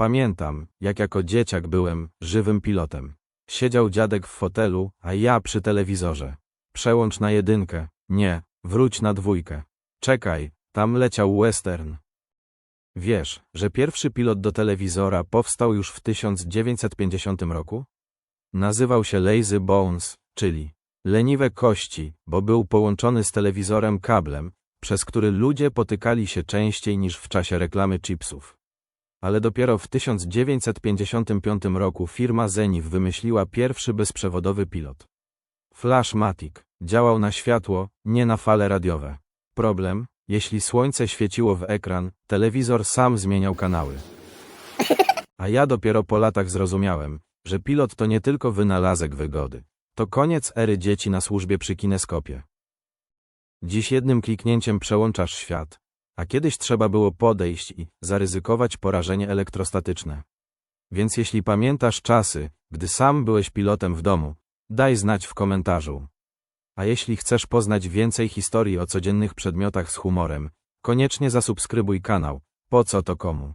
Pamiętam, jak jako dzieciak byłem żywym pilotem. Siedział dziadek w fotelu, a ja przy telewizorze. Przełącz na jedynkę. Nie, wróć na dwójkę. Czekaj, tam leciał western. Wiesz, że pierwszy pilot do telewizora powstał już w 1950 roku? Nazywał się Lazy Bones, czyli leniwe kości, bo był połączony z telewizorem kablem, przez który ludzie potykali się częściej niż w czasie reklamy chipsów. Ale dopiero w 1955 roku firma Zenith wymyśliła pierwszy bezprzewodowy pilot. Flashmatic działał na światło, nie na fale radiowe. Problem, jeśli słońce świeciło w ekran, telewizor sam zmieniał kanały. A ja dopiero po latach zrozumiałem, że pilot to nie tylko wynalazek wygody. To koniec ery dzieci na służbie przy kineskopie. Dziś jednym kliknięciem przełączasz świat, a kiedyś trzeba było podejść i zaryzykować porażenie elektrostatyczne. Więc jeśli pamiętasz czasy, gdy sam byłeś pilotem w domu, daj znać w komentarzu. A jeśli chcesz poznać więcej historii o codziennych przedmiotach z humorem, koniecznie zasubskrybuj kanał. Po co to komu?